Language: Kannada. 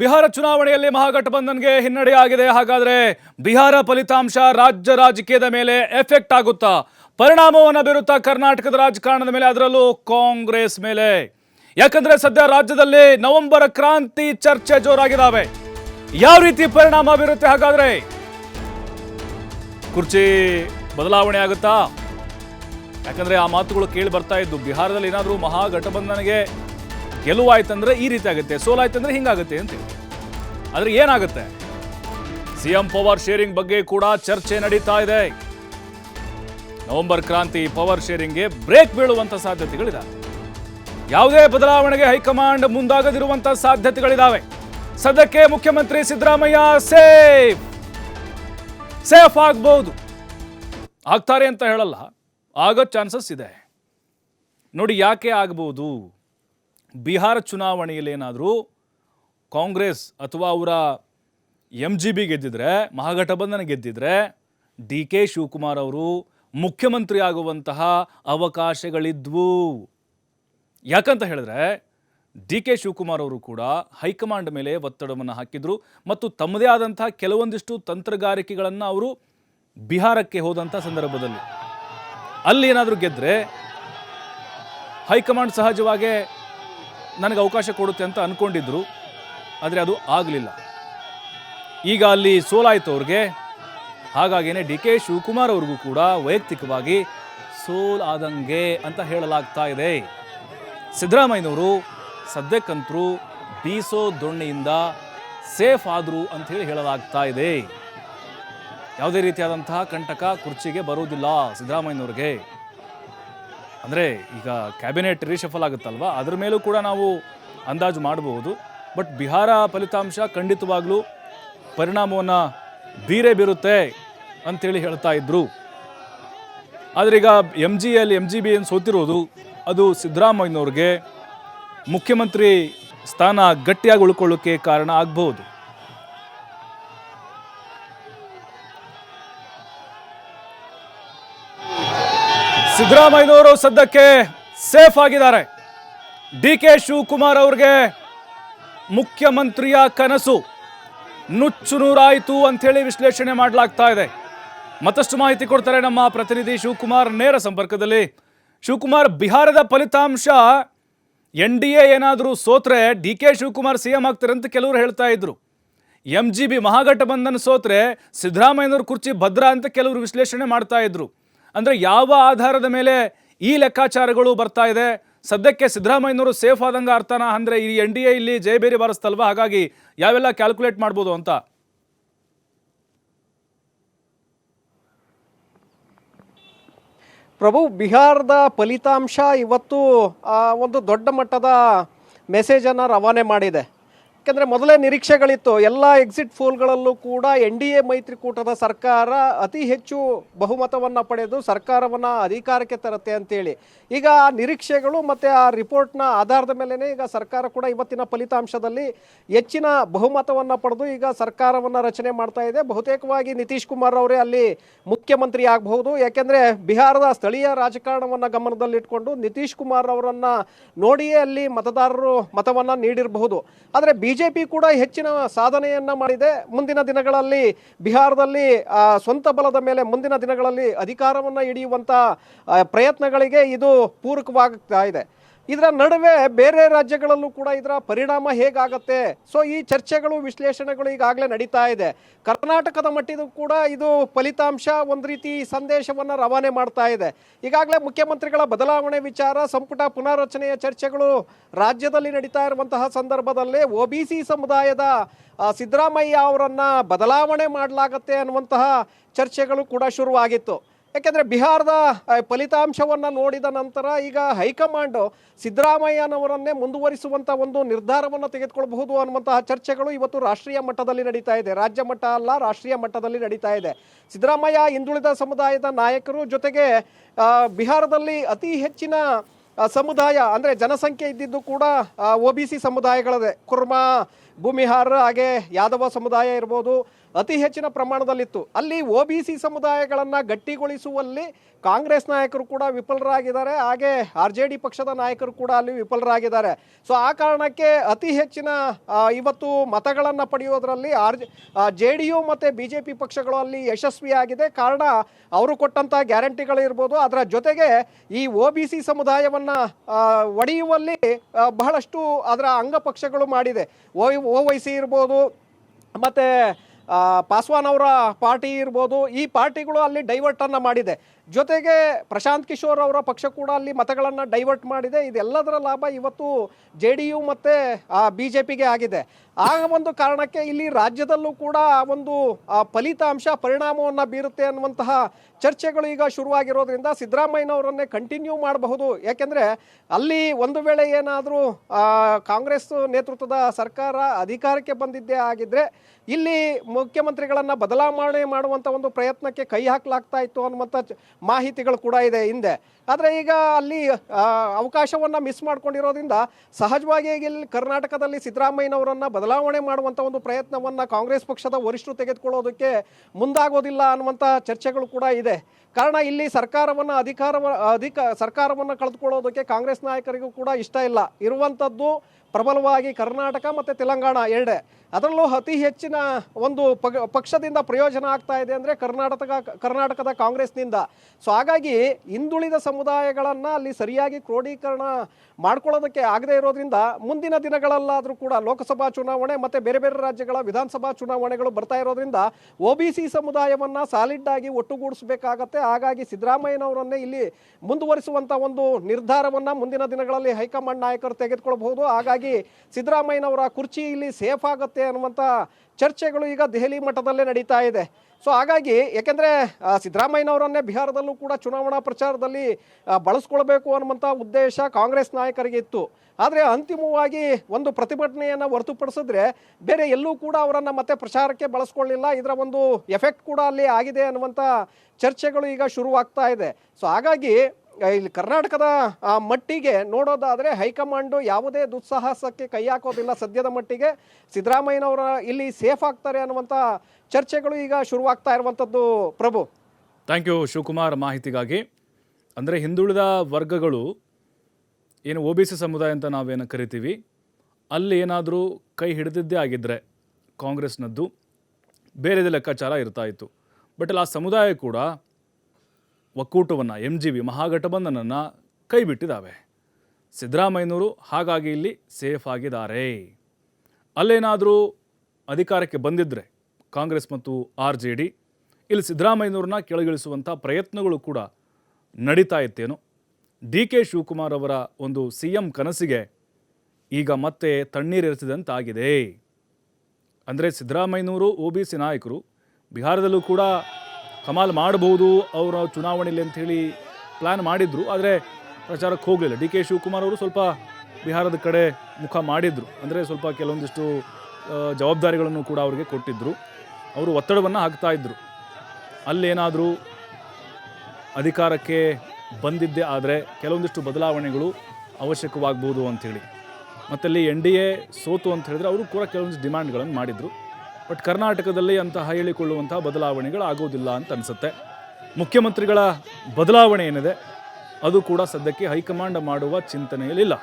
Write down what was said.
ಬಿಹಾರ ಚುನಾವಣೆಯಲ್ಲಿ ಮಹಾಗಠಬಂಧನ್ಗೆ ಹಿನ್ನಡೆಯಾಗಿದೆ. ಹಾಗಾದರೆ ಬಿಹಾರ ಫಲಿತಾಂಶ ರಾಜ್ಯ ರಾಜಕೀಯದ ಮೇಲೆ ಎಫೆಕ್ಟ್ ಆಗುತ್ತಾ? ಪರಿಣಾಮವನ್ನು ಬೀರುತ್ತಾ ಕರ್ನಾಟಕದ ರಾಜಕಾರಣದ ಮೇಲೆ, ಅದರಲ್ಲೂ ಕಾಂಗ್ರೆಸ್ ಮೇಲೆ? ಯಾಕಂದ್ರೆ ಸದ್ಯ ರಾಜ್ಯದಲ್ಲಿ ನವೆಂಬರ್ ಕ್ರಾಂತಿ ಚರ್ಚೆ ಜೋರಾಗಿದ್ದಾವೆ ಯಾವ ರೀತಿ ಪರಿಣಾಮ ಬೀರುತ್ತೆ ಹಾಗಾದ್ರೆ? ಕುರ್ಚಿ ಬದಲಾವಣೆ ಆಗುತ್ತಾ? ಯಾಕಂದ್ರೆ ಆ ಮಾತುಗಳು ಕೇಳಿ ಬರ್ತಾ ಇದ್ದು, ಬಿಹಾರದಲ್ಲಿ ಏನಾದರೂ ಮಹಾಗಠಬಂಧನ್ಗೆ ಗೆಲುವಾಯ್ತಂದ್ರೆ ಈ ರೀತಿ ಆಗುತ್ತೆ, ಸೋಲಾಯ್ತಂದ್ರೆ ಹಿಂಗಾಗುತ್ತೆ ಅಂತೇಳಿ ಆದ್ರೆ ಏನಾಗುತ್ತೆ? ಸಿಎಂ ಪವರ್ ಶೇರಿಂಗ್ ಬಗ್ಗೆ ಕೂಡ ಚರ್ಚೆ ನಡೀತಾ ಇದೆ. ನವೆಂಬರ್ ಕ್ರಾಂತಿ ಪವರ್ ಶೇರಿಂಗ್ಗೆ ಬ್ರೇಕ್ ಬೀಳುವಂತ ಸಾಧ್ಯತೆಗಳಿದಾವೆ. ಯಾವುದೇ ಬದಲಾವಣೆಗೆ ಹೈಕಮಾಂಡ್ ಮುಂದಾಗದಿರುವಂತ ಸಾಧ್ಯತೆಗಳಿದಾವೆ. ಸದ್ಯಕ್ಕೆ ಮುಖ್ಯಮಂತ್ರಿ ಸಿದ್ದರಾಮಯ್ಯ ಸೇಫ್! ಸೇಫ್ ಆಗ್ಬಹುದು ಆಗ್ತಾರೆ ಅಂತ ಹೇಳಲ್ಲ, ಆಗೋ ಚಾನ್ಸಸ್ ಇದೆ. ನೋಡಿ ಯಾಕೆ ಆಗ್ಬೋದು? ಬಿಹಾರ ಚುನಾವಣೆಯಲ್ಲಿ ಏನಾದರೂ ಕಾಂಗ್ರೆಸ್ ಅಥವಾ ಅವರ ಎಂ ಜಿ ಬಿ ಗೆದ್ದಿದ್ರೆ, ಮಹಾಗಠಬಂಧನ ಗೆದ್ದಿದ್ರೆ, ಡಿ ಕೆ ಶಿವಕುಮಾರ್ ಅವರು ಮುಖ್ಯಮಂತ್ರಿ ಆಗುವಂತಹ ಅವಕಾಶಗಳಿದ್ವು. ಯಾಕಂತ ಹೇಳಿದ್ರೆ, ಡಿ ಕೆ ಶಿವಕುಮಾರ್ ಅವರು ಕೂಡ ಹೈಕಮಾಂಡ್ ಮೇಲೆ ಒತ್ತಡವನ್ನು ಹಾಕಿದ್ರು ಮತ್ತು ತಮ್ಮದೇ ಆದಂತಹ ಕೆಲವೊಂದಿಷ್ಟು ತಂತ್ರಗಾರಿಕೆಗಳನ್ನು ಅವರು ಬಿಹಾರಕ್ಕೆ ಹೋದಂಥ ಸಂದರ್ಭದಲ್ಲಿ. ಅಲ್ಲಿ ಏನಾದರೂ ಗೆದ್ದರೆ ಹೈಕಮಾಂಡ್ ಸಹಜವಾಗೇ ನನಗೆ ಅವಕಾಶ ಕೊಡುತ್ತೆ ಅಂತ ಅಂದ್ಕೊಂಡಿದ್ರು ಆದರೆ ಅದು ಆಗಲಿಲ್ಲ. ಈಗ ಅಲ್ಲಿ ಸೋಲಾಯಿತು ಅವ್ರಿಗೆ, ಹಾಗಾಗಿನೇ ಡಿ ಕೆ ಶಿವಕುಮಾರ್ ಅವ್ರಿಗೂ ಕೂಡ ವೈಯಕ್ತಿಕವಾಗಿ ಸೋಲ್ ಆದಂಗೆ ಅಂತ ಹೇಳಲಾಗ್ತಾ ಇದೆ. ಸಿದ್ದರಾಮಯ್ಯನವರು ಸದ್ಯಕ್ಕಂತರೂ ಬೀಸೋ ದೊಣ್ಣೆಯಿಂದ ಸೇಫ್ ಆದರು ಅಂತ ಹೇಳಿ ಹೇಳಲಾಗ್ತಾ ಇದೆ. ಯಾವುದೇ ರೀತಿಯಾದಂತಹ ಕಂಟಕ ಕುರ್ಚಿಗೆ ಬರುವುದಿಲ್ಲ ಸಿದ್ದರಾಮಯ್ಯನವ್ರಿಗೆ. ಅಂದರೆ ಈಗ ಕ್ಯಾಬಿನೆಟ್ ರೀಶಫಲ್ ಆಗುತ್ತಲ್ವಾ? ಅದ್ರ ಮೇಲೂ ಕೂಡ ನಾವು ಅಂದಾಜು ಮಾಡಬಹುದು ಬಟ್ ಬಿಹಾರ ಫಲಿತಾಂಶ ಖಂಡಿತವಾಗಲೂ ಪರಿಣಾಮವನ್ನು ಬೀರೇ ಬೀರುತ್ತೆ ಅಂತೇಳಿ ಹೇಳ್ತಾ ಇದ್ರು. ಆದರೆ ಈಗ M L M G B ಏನು ಸೋತಿರೋದು, ಅದು ಸಿದ್ದರಾಮಯ್ಯನವ್ರಿಗೆ ಮುಖ್ಯಮಂತ್ರಿ ಸ್ಥಾನ ಗಟ್ಟಿಯಾಗಿ ಉಳ್ಕೊಳ್ಳೋಕ್ಕೆ ಕಾರಣ ಆಗ್ಬಹುದು. ಸಿದ್ದರಾಮಯ್ಯನವರು ಸದ್ಯಕ್ಕೆ ಸೇಫ್ ಆಗಿದ್ದಾರೆ. ಡಿ ಕೆ ಶಿವಕುಮಾರ್ ಅವ್ರಿಗೆ ಮುಖ್ಯಮಂತ್ರಿಯ ಕನಸು ನುಚ್ಚು ನೂರಾಯಿತು ಅಂಥೇಳಿ ವಿಶ್ಲೇಷಣೆ ಮಾಡಲಾಗ್ತಾ ಇದೆ. ಮತ್ತಷ್ಟು ಮಾಹಿತಿ ಕೊಡ್ತಾರೆ ನಮ್ಮ ಪ್ರತಿನಿಧಿ ಶಿವಕುಮಾರ್ ನೇರ ಸಂಪರ್ಕದಲ್ಲಿ. ಶಿವಕುಮಾರ್, ಬಿಹಾರದ ಫಲಿತಾಂಶ, ಎನ್ ಡಿ ಎ ಏನಾದರೂ ಸೋತ್ರೆ D K Shivakumar C M ಆಗ್ತಾರೆ ಅಂತ ಕೆಲವರು ಹೇಳ್ತಾ ಇದ್ರು. ಎಂ ಜಿ ಬಿ ಮಹಾಗಠಬಂಧನ್ ಸೋತ್ರೆ ಸಿದ್ದರಾಮಯ್ಯನವ್ರ ಕುರ್ಚಿ ಭದ್ರ ಅಂತ ಕೆಲವರು ವಿಶ್ಲೇಷಣೆ ಮಾಡ್ತಾ ಇದ್ರು. ಅಂದ್ರೆ ಯಾವ ಆಧಾರದ ಮೇಲೆ ಈ ಲೆಕ್ಕಾಚಾರಗಳು ಬರ್ತಾ ಇದೆ? ಸದ್ಯಕ್ಕೆ ಸಿದ್ದರಾಮಯ್ಯನವರು ಸೇಫ್ ಆದಂಗೆ ಅರ್ಥನ ಅಂದರೆ ಈ ಎನ್ ಡಿ ಎ ಇಲ್ಲಿ ಜಯಬೇರಿ ಬಾರಿಸ್ತಲ್ವ? ಹಾಗಾಗಿ ಯಾವೆಲ್ಲ ಕ್ಯಾಲ್ಕುಲೇಟ್ ಮಾಡ್ಬೋದು ಅಂತ. ಪ್ರಭು, ಬಿಹಾರದ ಫಲಿತಾಂಶ ಇವತ್ತು ಒಂದು ದೊಡ್ಡ ಮಟ್ಟದ ಮೆಸೇಜನ್ನು ರವಾನೆ ಮಾಡಿದೆ. ಯಾಕೆಂದರೆ ಮೊದಲೇ ನಿರೀಕ್ಷೆಗಳಿತ್ತು. ಎಲ್ಲ ಎಕ್ಸಿಟ್ ಫೋಲ್ಗಳಲ್ಲೂ ಕೂಡ ಎನ್ ಡಿ ಎ ಮೈತ್ರಿಕೂಟದ ಸರ್ಕಾರ ಅತಿ ಹೆಚ್ಚು ಬಹುಮತವನ್ನು ಪಡೆದು ಸರ್ಕಾರವನ್ನು ಅಧಿಕಾರಕ್ಕೆ ತರುತ್ತೆ ಅಂತೇಳಿ. ಈಗ ಆ ನಿರೀಕ್ಷೆಗಳು ಮತ್ತು ಆ ರಿಪೋರ್ಟ್ನ ಆಧಾರದ ಮೇಲೇ ಈಗ ಸರ್ಕಾರ ಕೂಡ ಇವತ್ತಿನ ಫಲಿತಾಂಶದಲ್ಲಿ ಹೆಚ್ಚಿನ ಬಹುಮತವನ್ನು ಪಡೆದು ಈಗ ಸರ್ಕಾರವನ್ನು ರಚನೆ ಮಾಡ್ತಾ ಇದೆ. ಬಹುತೇಕವಾಗಿ ನಿತೀಶ್ ಕುಮಾರ್ ಅವರೇ ಅಲ್ಲಿ ಮುಖ್ಯಮಂತ್ರಿ ಆಗಬಹುದು. ಯಾಕೆಂದರೆ ಬಿಹಾರದ ಸ್ಥಳೀಯ ರಾಜಕಾರಣವನ್ನು ಗಮನದಲ್ಲಿಟ್ಕೊಂಡು ನಿತೀಶ್ ಕುಮಾರ್ ಅವರನ್ನು ನೋಡಿಯೇ ಅಲ್ಲಿ ಮತದಾರರು ಮತವನ್ನು ನೀಡಿರಬಹುದು. ಆದರೆ ಬಿ ಜೆ ಪಿ ಕೂಡ ಹೆಚ್ಚಿನ ಸಾಧನೆಯನ್ನ ಮಾಡಿದೆ. ಮುಂದಿನ ದಿನಗಳಲ್ಲಿ ಬಿಹಾರದಲ್ಲಿ ಸ್ವಂತ ಬಲದ ಮೇಲೆ ಮುಂದಿನ ದಿನಗಳಲ್ಲಿ ಅಧಿಕಾರವನ್ನು ಹಿಡಿಯುವಂಥ ಪ್ರಯತ್ನಗಳಿಗೆ ಇದು ಪೂರಕವಾಗ್ತಾ ಇದೆ. ಇದರ ನಡುವೆ ಬೇರೆ ರಾಜ್ಯಗಳಲ್ಲೂ ಕೂಡ ಇದರ ಪರಿಣಾಮ ಹೇಗಾಗತ್ತೆ? ಸೊ ಈ ಚರ್ಚೆಗಳು, ವಿಶ್ಲೇಷಣೆಗಳು ಈಗಾಗಲೇ ನಡೀತಾ ಇದೆ. ಕರ್ನಾಟಕದ ಮಟ್ಟಿಗೂ ಕೂಡ ಇದು ಫಲಿತಾಂಶ, ಒಂದು ರೀತಿ ಸಂದೇಶವನ್ನು ರವಾನೆ ಮಾಡ್ತಾ ಇದೆ. ಈಗಾಗಲೇ ಮುಖ್ಯಮಂತ್ರಿಗಳ ಬದಲಾವಣೆ ವಿಚಾರ, ಸಂಪುಟ ಪುನಾರಚನೆಯ ಚರ್ಚೆಗಳು ರಾಜ್ಯದಲ್ಲಿ ನಡೀತಾ ಇರುವಂತಹ ಸಂದರ್ಭದಲ್ಲೇ ಒ ಸಮುದಾಯದ ಸಿದ್ದರಾಮಯ್ಯ ಅವರನ್ನು ಬದಲಾವಣೆ ಮಾಡಲಾಗತ್ತೆ ಅನ್ನುವಂತಹ ಚರ್ಚೆಗಳು ಕೂಡ ಶುರುವಾಗಿತ್ತು. ಯಾಕೆಂದರೆ ಬಿಹಾರದ ಫಲಿತಾಂಶವನ್ನು ನೋಡಿದ ನಂತರ ಈಗ ಹೈಕಮಾಂಡು ಸಿದ್ದರಾಮಯ್ಯನವರನ್ನೇ ಮುಂದುವರಿಸುವಂಥ ಒಂದು ನಿರ್ಧಾರವನ್ನು ತೆಗೆದುಕೊಳ್ಳಬಹುದು ಅನ್ನುವಂತಹ ಚರ್ಚೆಗಳು ಇವತ್ತು ರಾಷ್ಟ್ರೀಯ ಮಟ್ಟದಲ್ಲಿ ನಡೀತಾ ಇದೆ. ರಾಜ್ಯ ಮಟ್ಟ ಅಲ್ಲ, ರಾಷ್ಟ್ರೀಯ ಮಟ್ಟದಲ್ಲಿ ನಡೀತಾ ಇದೆ. ಸಿದ್ದರಾಮಯ್ಯ ಹಿಂದುಳಿದ ಸಮುದಾಯದ ನಾಯಕರು ಜೊತೆಗೆ ಬಿಹಾರದಲ್ಲಿ ಅತಿ ಹೆಚ್ಚಿನ ಸಮುದಾಯ ಅಂದರೆ ಜನಸಂಖ್ಯೆ ಇದ್ದಿದ್ದು ಕೂಡ ಒ ಬಿ ಸಿ ಸಮುದಾಯಗಳದೆ. ಕುರ್ಮಾ, ಭೂಮಿಹಾರ ಹಾಗೆ ಯಾದವ ಸಮುದಾಯ ಇರ್ಬೋದು. ಅತಿ ಹೆಚ್ಚಿನ ಪ್ರಮಾಣದಲ್ಲಿತ್ತು. ಅಲ್ಲಿ ಒ ಬಿ ಸಿ ಸಮುದಾಯಗಳನ್ನು ಗಟ್ಟಿಗೊಳಿಸುವಲ್ಲಿ ಕಾಂಗ್ರೆಸ್ ನಾಯಕರು ಕೂಡ ವಿಫಲರಾಗಿದ್ದಾರೆ. ಹಾಗೆ ಆರ್ ಜೆ ಡಿ ಪಕ್ಷದ ನಾಯಕರು ಕೂಡ ಅಲ್ಲಿ ವಿಫಲರಾಗಿದ್ದಾರೆ. ಸೊ ಆ ಕಾರಣಕ್ಕೆ ಅತಿ ಹೆಚ್ಚಿನ ಇವತ್ತು ಮತಗಳನ್ನು ಪಡೆಯೋದರಲ್ಲಿ ಆರ್ ಜೆ ಡಿ ಯು ಮತ್ತು ಬಿ ಜೆ ಪಿ ಪಕ್ಷಗಳು ಅಲ್ಲಿ ಯಶಸ್ವಿಯಾಗಿದೆ. ಕಾರಣ ಅವರು ಕೊಟ್ಟಂಥ ಗ್ಯಾರಂಟಿಗಳಿರ್ಬೋದು. ಅದರ ಜೊತೆಗೆ ಈ ಒ ಬಿ ಸಿ ಸಮುದಾಯವನ್ನು ಒಡೆಯುವಲ್ಲಿ ಬಹಳಷ್ಟು ಅದರ ಅಂಗಪಕ್ಷಗಳು ಮಾಡಿದೆ. ಓ ಓ ವೈ ಸಿ ಇರ್ಬೋದು, ಮತ್ತು ಪಾಸ್ವಾನ್ ಅವರ ಪಾರ್ಟಿ ಇರ್ಬೋದು ಈ ಪಾರ್ಟಿಗಳು ಅಲ್ಲಿ ಡೈವರ್ಟ್ ಅನ್ನ ಮಾಡಿದೆ. ಜೊತೆಗೆ ಪ್ರಶಾಂತ್ ಕಿಶೋರ್ ಅವರ ಪಕ್ಷ ಕೂಡ ಅಲ್ಲಿ ಮತಗಳನ್ನು ಡೈವರ್ಟ್ ಮಾಡಿದೆ. ಇದೆಲ್ಲದರ ಲಾಭ ಇವತ್ತು ಜೆ ಡಿ ಯು ಮತ್ತು ಬಿ ಜೆ ಪಿಗೆ ಆಗಿದೆ. ಆ ಒಂದು ಕಾರಣಕ್ಕೆ ಇಲ್ಲಿ ರಾಜ್ಯದಲ್ಲೂ ಕೂಡ ಒಂದು ಫಲಿತಾಂಶ, ಪರಿಣಾಮವನ್ನು ಬೀರುತ್ತೆ ಅನ್ನುವಂತಹ ಚರ್ಚೆಗಳು ಈಗ ಶುರುವಾಗಿರೋದ್ರಿಂದ ಸಿದ್ದರಾಮಯ್ಯನವರನ್ನೇ ಕಂಟಿನ್ಯೂ ಮಾಡಬಹುದು. ಯಾಕೆಂದರೆ ಅಲ್ಲಿ ಒಂದು ವೇಳೆ ಏನಾದರೂ ಕಾಂಗ್ರೆಸ್ ನೇತೃತ್ವದ ಸರ್ಕಾರ ಅಧಿಕಾರಕ್ಕೆ ಬಂದಿದ್ದೇ ಆಗಿದ್ದರೆ ಇಲ್ಲಿ ಮುಖ್ಯಮಂತ್ರಿಗಳನ್ನು ಬದಲಾವಣೆ ಮಾಡುವಂಥ ಒಂದು ಪ್ರಯತ್ನಕ್ಕೆ ಕೈ ಹಾಕಲಾಗ್ತಾ ಇತ್ತು ಅನ್ನುವಂಥ ಮಾಹಿತಿಗಳು ಕೂಡ ಇದೆ ಹಿಂದೆ. ಆದರೆ ಈಗ ಅಲ್ಲಿ ಅವಕಾಶವನ್ನು ಮಿಸ್ ಮಾಡ್ಕೊಂಡಿರೋದ್ರಿಂದ ಸಹಜವಾಗಿ ಇಲ್ಲಿ ಕರ್ನಾಟಕದಲ್ಲಿ ಸಿದ್ದರಾಮಯ್ಯನವರನ್ನು ಬದಲಾವಣೆ ಮಾಡುವಂಥ ಒಂದು ಪ್ರಯತ್ನವನ್ನು ಕಾಂಗ್ರೆಸ್ ಪಕ್ಷದ ವರಿಷ್ಠರು ತೆಗೆದುಕೊಳ್ಳೋದಕ್ಕೆ ಮುಂದಾಗೋದಿಲ್ಲ ಅನ್ನುವಂಥ ಚರ್ಚೆಗಳು ಕೂಡ ಇದೆ. ಕಾರಣ ಇಲ್ಲಿ ಸರ್ಕಾರವನ್ನು ಅಧಿಕಾರವ, ಅಧಿಕ, ಸರ್ಕಾರವನ್ನು ಕಳೆದುಕೊಳ್ಳೋದಕ್ಕೆ ಕಾಂಗ್ರೆಸ್ ನಾಯಕರಿಗೂ ಕೂಡ ಇಷ್ಟ ಇಲ್ಲ. ಇರುವಂಥದ್ದು ಪ್ರಬಲವಾಗಿ ಕರ್ನಾಟಕ ಮತ್ತು ತೆಲಂಗಾಣ ಎರಡೇ. ಅದರಲ್ಲೂ ಅತಿ ಹೆಚ್ಚಿನ ಒಂದು ಪಕ್ಷದಿಂದ ಪ್ರಯೋಜನ ಆಗ್ತಾ ಇದೆ ಅಂದರೆ ಕರ್ನಾಟಕ, ಕರ್ನಾಟಕದ ಕಾಂಗ್ರೆಸ್ನಿಂದ. ಸೊ ಹಾಗಾಗಿ ಹಿಂದುಳಿದ ಸಮುದಾಯಗಳನ್ನು ಅಲ್ಲಿ ಸರಿಯಾಗಿ ಕ್ರೋಢೀಕರಣ ಮಾಡ್ಕೊಳ್ಳೋದಕ್ಕೆ ಆಗದೇ ಇರೋದ್ರಿಂದ ಮುಂದಿನ ದಿನಗಳಲ್ಲಾದರೂ ಕೂಡ ಲೋಕಸಭಾ ಚುನಾವಣೆ ಮತ್ತು ಬೇರೆ ಬೇರೆ ರಾಜ್ಯಗಳ ವಿಧಾನಸಭಾ ಚುನಾವಣೆಗಳು ಬರ್ತಾ ಇರೋದ್ರಿಂದ ಒ ಬಿ ಸಿ ಸಮುದಾಯವನ್ನು ಸಾಲಿಡ್ಡಾಗಿ ಒಟ್ಟುಗೂಡಿಸಬೇಕಾಗತ್ತೆ. ಹಾಗಾಗಿ ಸಿದ್ದರಾಮಯ್ಯನವರನ್ನೇ ಇಲ್ಲಿ ಮುಂದುವರಿಸುವಂಥ ಒಂದು ನಿರ್ಧಾರವನ್ನು ಮುಂದಿನ ದಿನಗಳಲ್ಲಿ ಹೈಕಮಾಂಡ್ ನಾಯಕರು ತೆಗೆದುಕೊಳ್ಬಹುದು. ಹಾಗಾಗಿ ಸಿದ್ದರಾಮಯ್ಯನವರ ಕುರ್ಚಿ ಇಲ್ಲಿ ಸೇಫ್ ಆಗುತ್ತೆ ಅನ್ನುವಂಥ ಚರ್ಚೆಗಳು ಈಗ ದೆಹಲಿ ಮಟ್ಟದಲ್ಲೇ ನಡೀತಾ ಇದೆ. ಸೊ ಹಾಗಾಗಿ ಯಾಕೆಂದರೆ ಸಿದ್ದರಾಮಯ್ಯನವರನ್ನೇ ಬಿಹಾರದಲ್ಲೂ ಕೂಡ ಚುನಾವಣಾ ಪ್ರಚಾರದಲ್ಲಿ ಬಳಸ್ಕೊಳ್ಬೇಕು ಅನ್ನುವಂಥ ಉದ್ದೇಶ ಕಾಂಗ್ರೆಸ್ ನಾಯಕರಿಗೆ ಇತ್ತು. ಆದರೆ ಅಂತಿಮವಾಗಿ ಒಂದು ಪ್ರತಿಭಟನೆಯನ್ನು ಹೊರತುಪಡಿಸಿದ್ರೆ ಬೇರೆ ಎಲ್ಲೂ ಕೂಡ ಅವರನ್ನು ಮತ್ತೆ ಪ್ರಚಾರಕ್ಕೆ ಬಳಸ್ಕೊಳ್ಳಿಲ್ಲ. ಇದರ ಒಂದು ಎಫೆಕ್ಟ್ ಕೂಡ ಅಲ್ಲಿ ಆಗಿದೆ ಅನ್ನುವಂಥ ಚರ್ಚೆಗಳು ಈಗ ಶುರುವಾಗ್ತಾ ಇದೆ. ಸೊ ಹಾಗಾಗಿ ಇಲ್ಲಿ ಕರ್ನಾಟಕದ ಆ, ಮಟ್ಟಿಗೆ ನೋಡೋದಾದರೆ ಹೈಕಮಾಂಡು ಯಾವುದೇ ದುಸ್ಸಾಹಸಕ್ಕೆ ಕೈ ಹಾಕೋದಿಲ್ಲ ಸದ್ಯದ ಮಟ್ಟಿಗೆ. ಸಿದ್ದರಾಮಯ್ಯನವರ ಇಲ್ಲಿ ಸೇಫ್ ಆಗ್ತಾರೆ ಅನ್ನುವಂಥ ಚರ್ಚೆಗಳು ಈಗ ಶುರುವಾಗ್ತಾ ಇರುವಂಥದ್ದು. ಪ್ರಭು. ಥ್ಯಾಂಕ್ ಯು ಶಿವಕುಮಾರ್ ಮಾಹಿತಿಗಾಗಿ. ಅಂದರೆ ಹಿಂದುಳಿದ ವರ್ಗಗಳು ಏನು ಒ ಬಿ ಸಿ ಸಮುದಾಯ ಅಂತ ನಾವೇನು ಕರಿತೀವಿ? ಅಲ್ಲಿ ಏನಾದರೂ ಕೈ ಹಿಡಿದಿದ್ದೇ ಆಗಿದ್ದರೆ ಕಾಂಗ್ರೆಸ್ನದ್ದು ಬೇರೆದೇ ಲೆಕ್ಕಾಚಾರ ಇರ್ತಾ ಇತ್ತು. ಬಟ್ ಅಲ್ಲಿ ಆ ಸಮುದಾಯ ಕೂಡ ಒಕ್ಕೂಟವನ್ನು ಎಂ ಜಿ ಬಿ ಮಹಾಗಠಬಂಧನನ್ನು ಕೈಬಿಟ್ಟಿದ್ದಾವೆ. ಸಿದ್ದರಾಮಯ್ಯನವರು ಹಾಗಾಗಿ ಇಲ್ಲಿ ಸೇಫ್ ಆಗಿದ್ದಾರೆ. ಅಲ್ಲೇನಾದರೂ ಅಧಿಕಾರಕ್ಕೆ ಬಂದಿದ್ದರೆ ಕಾಂಗ್ರೆಸ್ ಮತ್ತು ಆರ್ ಜೆ ಡಿ ಇಲ್ಲಿ ಸಿದ್ದರಾಮಯ್ಯನವ್ರನ್ನ ಕೆಳಗಿಳಿಸುವಂಥ ಪ್ರಯತ್ನಗಳು ಕೂಡ ನಡೀತಾ ಇತ್ತೇನೋ. ಡಿ ಕೆ ಶಿವಕುಮಾರ್ ಅವರ ಒಂದು ಸಿ ಎಂ ಕನಸಿಗೆ ಈಗ ಮತ್ತೆ ತಣ್ಣೀರೆರೆಸಿದಂತಾಗಿದೆ ಅಂದರೆ ಸಿದ್ದರಾಮಯ್ಯನವರು ಒ ಬಿ ಸಿ ನಾಯಕರು ಬಿಹಾರದಲ್ಲೂ ಕೂಡ ಕಮಾಲ್ ಮಾಡಬಹುದು, ಅವರ ಚುನಾವಣೆಯಲ್ಲಿ ಅಂಥೇಳಿ ಪ್ಲ್ಯಾನ್ ಮಾಡಿದ್ರು. ಆದರೆ ಪ್ರಚಾರಕ್ಕೆ ಹೋಗಲಿಲ್ಲ. ಡಿ ಕೆ ಶಿವಕುಮಾರ್ ಅವರು ಸ್ವಲ್ಪ ಬಿಹಾರದ ಕಡೆ ಮುಖ ಮಾಡಿದರು. ಅಂದರೆ ಸ್ವಲ್ಪ ಕೆಲವೊಂದಿಷ್ಟು ಜವಾಬ್ದಾರಿಗಳನ್ನು ಕೂಡ ಅವರಿಗೆ ಕೊಟ್ಟಿದ್ದರು ಅವರು ಒತ್ತಡವನ್ನು ಹಾಕ್ತಾ ಇದ್ದರು ಅಲ್ಲೇನಾದರೂ ಅಧಿಕಾರಕ್ಕೆ ಬಂದಿದ್ದೆ ಆದರೆ ಕೆಲವೊಂದಿಷ್ಟು ಬದಲಾವಣೆಗಳು ಅವಶ್ಯಕವಾಗ್ಬೋದು ಅಂಥೇಳಿ ಮತ್ತಲ್ಲಿ ಎನ್ ಡಿ ಎ ಸೋತು ಅಂತ ಹೇಳಿದ್ರೆ ಅವರು ಕೂಡ ಕೆಲವೊಂದಿಷ್ಟು ಡಿಮ್ಯಾಂಡ್ಗಳನ್ನು ಮಾಡಿದರು. ಬಟ್ ಕರ್ನಾಟಕದಲ್ಲಿ ಅಂತಹ ಹೇಳಿಕೊಳ್ಳುವಂತಹ ಬದಲಾವಣೆಗಳು ಆಗೋದಿಲ್ಲ ಅಂತ ಅನಿಸುತ್ತೆ. ಮುಖ್ಯಮಂತ್ರಿಗಳ ಬದಲಾವಣೆ ಏನಿದೆ, ಅದು ಕೂಡ ಸದ್ಯಕ್ಕೆ ಹೈಕಮಾಂಡ್ ಮಾಡುವ ಚಿಂತನೆಯಲ್ಲಿಲ್ಲ.